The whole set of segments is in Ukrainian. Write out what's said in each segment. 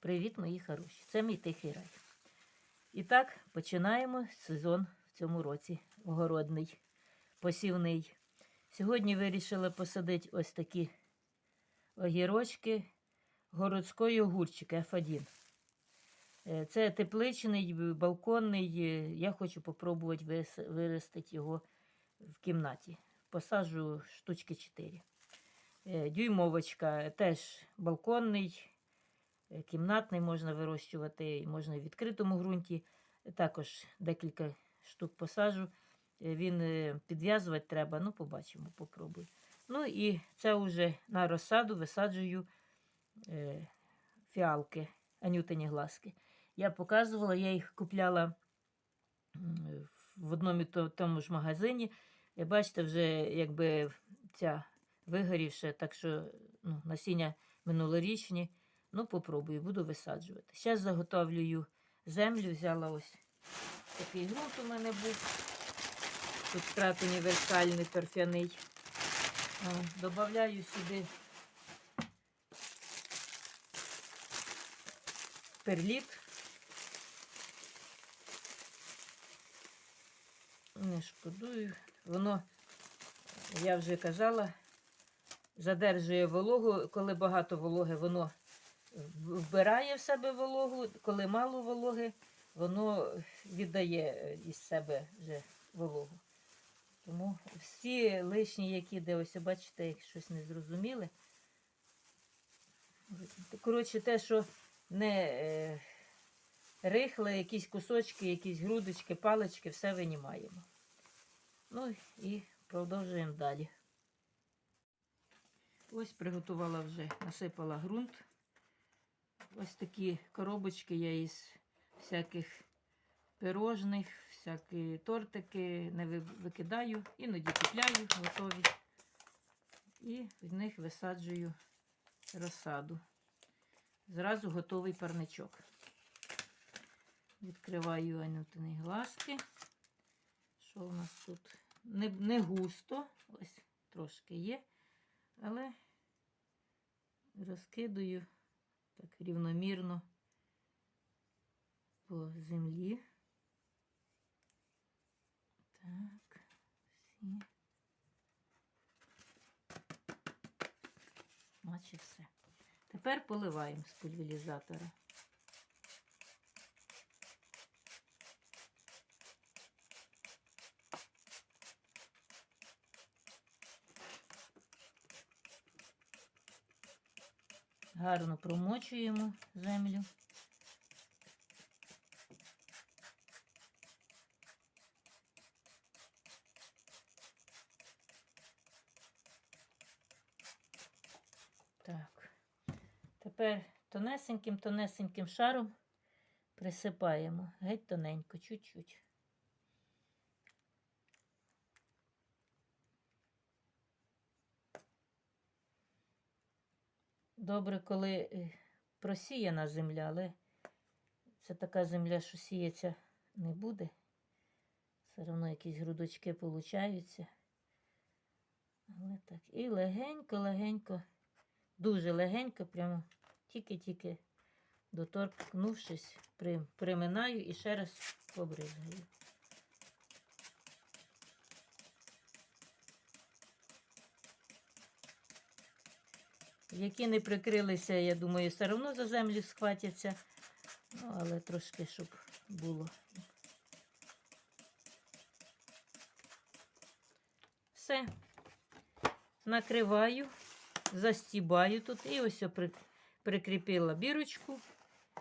Привіт, мої хороші! Це мій тихий рай. І так, починаємо сезон в цьому році огородний, посівний. Сьогодні вирішила посадити ось такі огірочки городської огурчики F1. Е, Це тепличний, балконний. е, Я хочу попробувати виростити його в кімнаті. Посаджу штучки 4. Е, Дюймовочка теж балконний, кімнатний можна вирощувати, і можна в відкритому ґрунті. Також декілька штук посаджу. Е, Він е, підв'язувати треба, ну побачимо, попробую. Ну і це вже на розсаду висаджую е, фіалки, анютині глазки. Я показувала, я їх купляла в одному тому ж магазині. І бачите, вже якби ця вигорівша, так що ну, насіння минулорічні. Ну, попробую, буду висаджувати. Зараз заготовлюю землю, взяла ось такий ґрунт у мене був. Тут крат універсальний торфяний. Добавляю сюди перліт. Не шкодую. Воно, я вже казала, задержує вологу. Коли багато вологи, воно вбирає в себе вологу, коли мало вологи, воно віддає із себе вже вологу. Тому всі лишні, які де ось бачите, як щось не зрозуміли. Коротше, те, що не е, рихле, якісь кусочки, якісь грудочки, палички, все винімаємо. Ну і продовжуємо далі. Ось приготувала вже, насипала ґрунт. Ось такі коробочки я із всяких пирожних, всякі тортики не викидаю, іноді купляю готові. І в них висаджую розсаду. Зразу готовий парничок. Відкриваю анютини глазки. Що у нас тут? Не, не густо, ось трошки є, але розкидаю так рівномірно по землі. Так, всі. Наче все. Тепер поливаємо з пульверізатора. Гарно промочуємо землю. Так. Тепер тонесеньким, тонесеньким шаром присипаємо. Геть тоненько, чуть-чуть. Добре, коли е, просіяна земля, але це така земля, що сіється не буде. Все одно якісь грудочки получаються. Але так. І легенько-легенько, дуже легенько, прямо тільки-тільки доторкнувшись, приминаю і ще раз побризгаю. Які не прикрилися, я думаю, все одно за землю схватяться. Ну, але трошки, щоб було. Все. Накриваю, застібаю тут і ось прикріпила бірочку,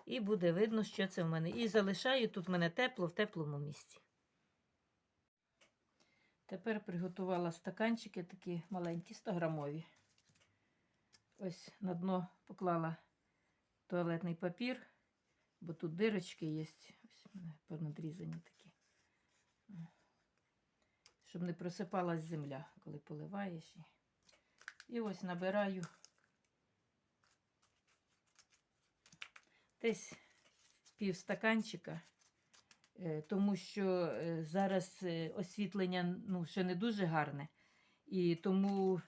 і буде видно, що це в мене. І залишаю тут в мене тепло в теплому місці. Тепер приготувала стаканчики такі маленькі, 100 грамові. Ось на дно поклала туалетний папір, бо тут дирочки є. Ось у мене понадрізані такі. Щоб не просипалась земля, коли поливаєш. І, ось набираю десь пів стаканчика, е, тому що е, зараз е, освітлення ну, ще не дуже гарне. І тому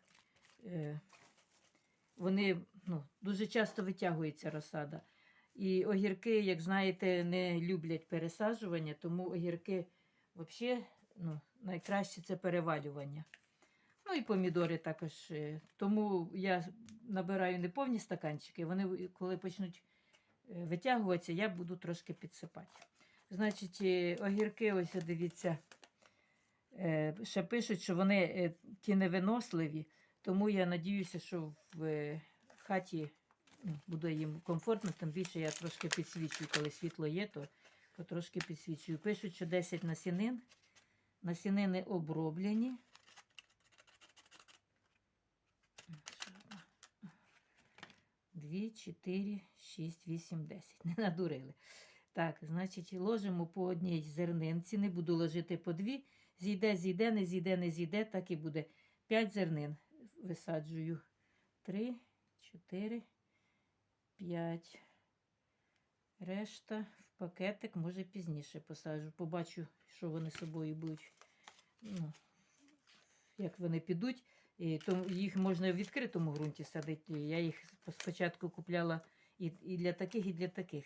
вони ну, дуже часто витягується розсада. І огірки, як знаєте, не люблять пересаджування, тому огірки взагалі ну, найкраще це перевалювання. Ну і помідори також. е, Тому я набираю не повні стаканчики, вони, коли почнуть е, витягуватися, я буду трошки підсипати. Значить, е, огірки, ось дивіться, ще пишуть, що вони ті невиносливі, тому я надіюся, що в е, хаті буде їм комфортно, тим більше я трошки підсвічую, коли світло є, то потрошки підсвічую. Пишуть, що 10 насінин. Насінини оброблені. Дві, чотири, шість, вісім, десять. Не надурили. Так, значить, ложимо по одній зернинці. Не буду ложити по дві. Зійде, зійде, не зійде, не зійде, так і буде. П'ять зернин висаджую. Три, чотири, п'ять. Решта в пакетик, може пізніше посаджу. Побачу, що вони собою будуть. Ну, як вони підуть. І то їх можна в відкритому ґрунті садити. Я їх спочатку купляла і, і для таких, і для таких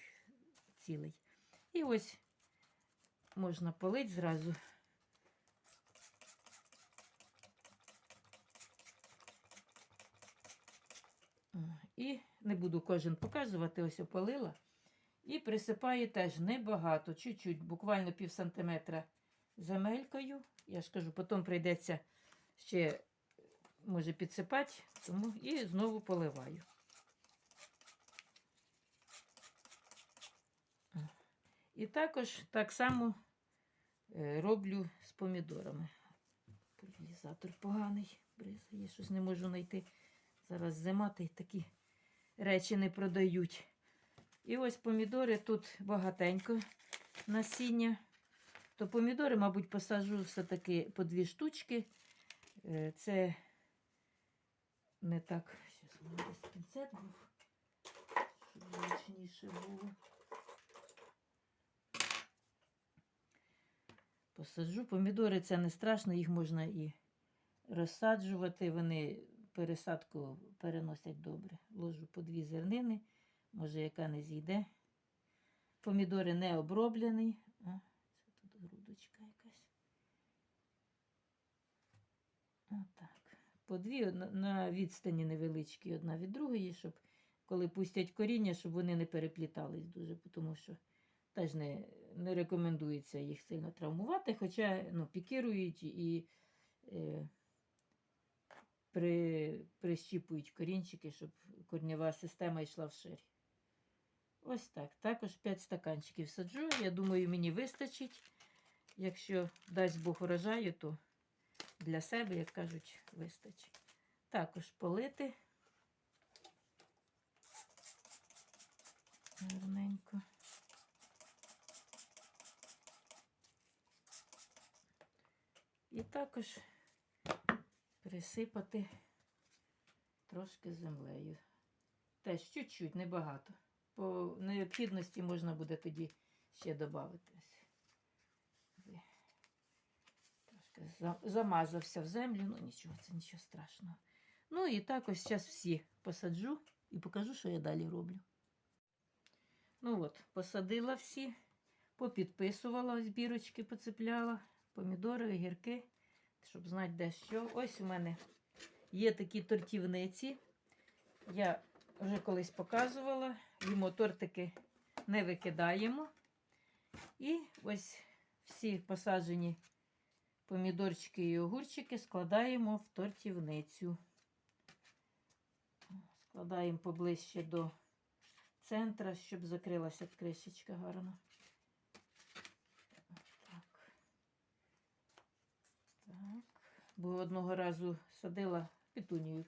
цілей. І ось можна полить зразу. О, І не буду кожен показувати, ось опалила. І присипаю теж небагато, чуть-чуть, буквально пів сантиметра земелькою. Я ж кажу, потім прийдеться ще, може, підсипати, тому і знову поливаю. І також так само е, роблю з помідорами. Пульверізатор поганий, бризає, щось не можу знайти. Зараз зима, та й такі речі не продають. І ось помідори тут багатенько насіння. То помідори, мабуть, посаджу все-таки по дві штучки. Е, Це не так. Зараз у мене десь пінцет був, щоб зручніше було. Посаджу. Помідори це не страшно, їх можна і розсаджувати. Вони пересадку переносять добре. Ложу по дві зернини, може, яка не зійде. Помідори не оброблені. А, це тут грудочка якась. Отак. По дві на відстані невеличкі одна від другої, щоб коли пустять коріння, щоб вони не переплітались дуже, тому що теж не, не рекомендується їх сильно травмувати, хоча ну, пікірують і е, при, прищіпують корінчики, щоб корнєва система йшла вширь. Ось так. Також 5 стаканчиків саджу. Я думаю, мені вистачить. Якщо дасть Бог урожаю, то для себе, як кажуть, вистачить. Також полити. Гарненько. І також присипати трошки землею. Теж чуть-чуть, небагато. По необхідності можна буде тоді ще додати. Трошки замазався в землю, ну нічого, це нічого страшного. Ну і так ось зараз всі посаджу і покажу, що я далі роблю. Ну от, посадила всі, попідписувала, ось бірочки поцепляла, помідори, огірки, щоб знати, де що. Ось у мене є такі тортівниці. Я вже колись показувала. Йому тортики не викидаємо. І ось всі посаджені помідорчики і огурчики складаємо в тортівницю. Складаємо поближче до центра, щоб закрилася кришечка гарно. Так. Так. Бо одного разу садила петунію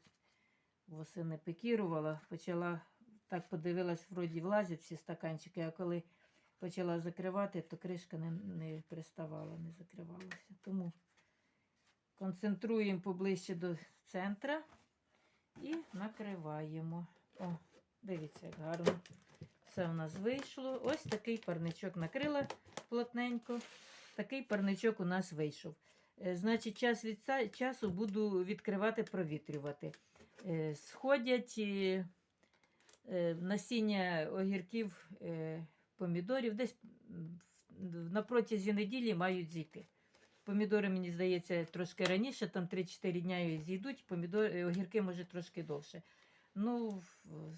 восени пекірувала, почала так подивилась, вроді влазять всі стаканчики, а коли почала закривати, то кришка не, не приставала, не закривалася. Тому концентруємо поближче до центра і накриваємо. О, дивіться, як гарно. Все в нас вийшло. Ось такий парничок накрила плотненько. Такий парничок у нас вийшов. Е, Значить, час від часу буду відкривати, провітрювати. Е, Сходять е, насіння огірків, помідорів десь на протязі неділі мають зійти. Помідори, мені здається, трошки раніше, там 3-4 дня зійдуть, помідори, огірки може трошки довше. Ну,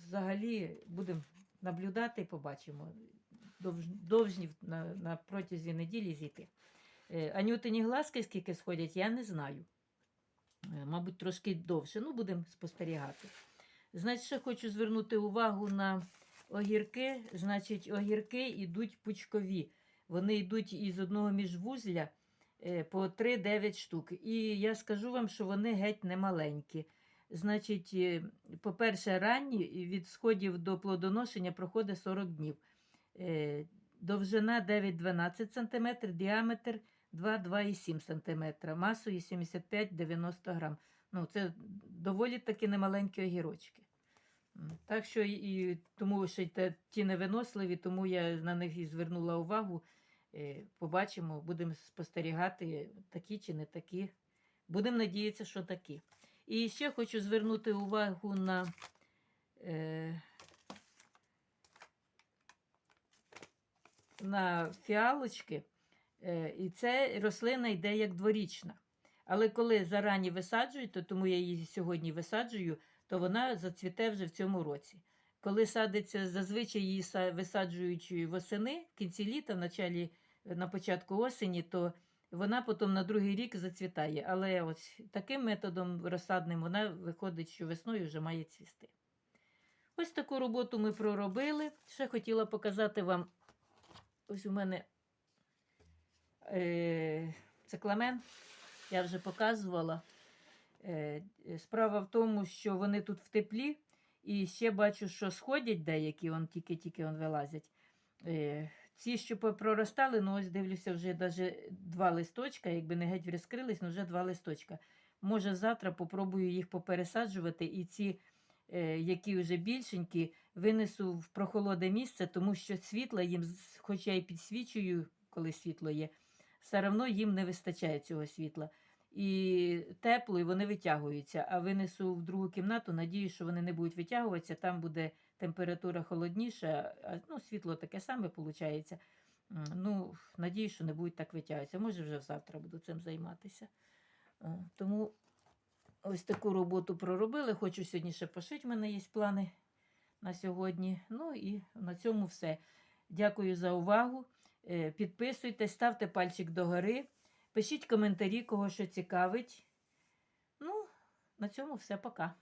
взагалі будемо наблюдати і побачимо. Довж, довжні на, на протязі неділі зійти. Е, Анютині глазки скільки сходять, я не знаю. Е, Мабуть, трошки довше. Ну, будемо спостерігати. Значить, ще хочу звернути увагу на огірки. Значить, огірки йдуть пучкові. Вони йдуть із одного міжвузля е, по 3-9 штук. І я скажу вам, що вони геть не маленькі. Значить, по-перше, ранні від сходів до плодоношення проходить 40 днів. Довжина 9-12 см, діаметр 2-2,7 см, масою 75-90 грам. Ну, це доволі таки немаленькі огірочки. Так що і, тому що ті невиносливі, тому я на них і звернула увагу. Е, Побачимо, будемо спостерігати, такі чи не такі. Будемо надіятися, що такі. І ще хочу звернути увагу на е, на фіалочки. Е, і це рослина йде як дворічна. Але коли зарані висаджуєте, тому я її сьогодні висаджую, то вона зацвіте вже в цьому році. Коли садиться, зазвичай її са- висаджують восени, в кінці літа, в началі, на початку осені, то вона потім на другий рік зацвітає. Але ось таким методом розсадним вона виходить, що весною вже має цвісти. Ось таку роботу ми проробили. Ще хотіла показати вам. Ось у мене е, цикламен, я вже показувала. Е, справа в тому, що вони тут в теплі, і ще бачу, що сходять деякі, он тільки-тільки вилазять. Е, ці, що проростали, ну ось дивлюся, вже навіть два листочка, якби не геть розкрились, ну вже два листочка. Може, завтра попробую їх попересаджувати, і ці, е, які вже більшенькі, винесу в прохолоде місце, тому що світла їм, з- хоч я і підсвічую, коли світло є, все одно їм не вистачає цього світла. І тепло, і вони витягуються. А винесу в другу кімнату, надію, що вони не будуть витягуватися, там буде температура холодніша, ну, світло таке саме виходить. Ну, надію, що не будуть так витягуватися. Може, вже завтра буду цим займатися. Е, Тому ось таку роботу проробили. Хочу сьогодні ще пошити. У мене є плани на сьогодні. Ну і на цьому все. Дякую за увагу. Е, Підписуйтесь, ставте пальчик догори, пишіть коментарі, кого що цікавить. Ну, на цьому все. Пока.